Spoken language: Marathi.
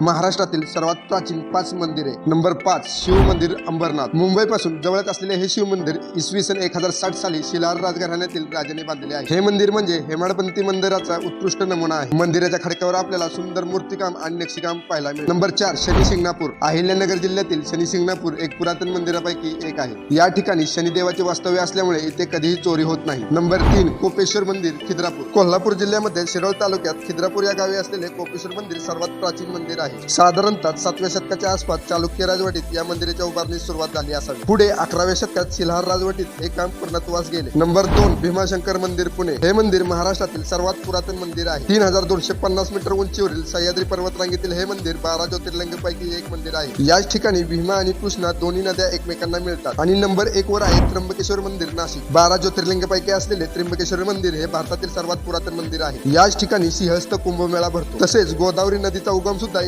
महाराष्ट्रातील सर्वात प्राचीन पाच मंदिरे. नंबर पाच शिव मंदिर अंबरनाथ. मुंबईपासून जवळच असलेले हे शिव मंदिर इसवी सन एक हजार साठ साली शिलार राजघराण्यातील राजाने बांधले आहे. हे मंदिर म्हणजे हेमाडपंथी मंदिराचा उत्कृष्ट नमुना आहे. मंदिराच्या खडक्यावर आपल्याला सुंदर मूर्तिकाम आणि नक्षीकाम पाहायला मिळेल. नंबर चार शनी शिंगणापूर. अहिल्यानगर जिल्ह्यातील शनी शिंगणापूर एक पुरातन मंदिरापैकी एक आहे. या ठिकाणी शनिदेवाचे वास्तव्य असल्यामुळे इथे कधीही चोरी होत नाही. नंबर तीन कोपेश्वर मंदिर खिद्रापूर. कोल्हापूर जिल्ह्यामध्ये शिरोळ तालुक्यात खिद्रापूर या गावी असलेले कोपेश्वर मंदिर सर्वात प्राचीन मंदिर आहे. आहे. साधारणतः सातव्या शतकाच्या आसपास चालुक्य राजवटीत या मंदिराच्या उभारणीस सुरुवात झाली असावी. पुढे अकराव्या शतकात शिल्हार राजवटीत हे काम पूर्णत्वास गेले. नंबर दोन भीमाशंकर मंदिर पुणे. हे मंदिर महाराष्ट्रातील सर्वात पुरातन मंदिर आहे. तीन हजार दोनशे पन्नास मीटर उंचीवरील सह्याद्री पर्वतरांगेतील हे मंदिर बारा ज्योतिर्लिंगपैकी एक मंदिर आहे. याच ठिकाणी भीमा आणि कृष्णा दोन्ही नद्या एकमेकांना मिळतात. आणि नंबर एक वर आहे त्र्यंबकेश्वर मंदिर नाशिक. बारा ज्योतिर्लिंगपैकी असलेले त्र्यंबकेश्वर मंदिर हे भारतातील सर्वात पुरातन मंदिर आहे. याच ठिकाणी सिंहस्थ कुंभमेळा भरतो. तसेच गोदावरी नदीचा उगम सुद्धा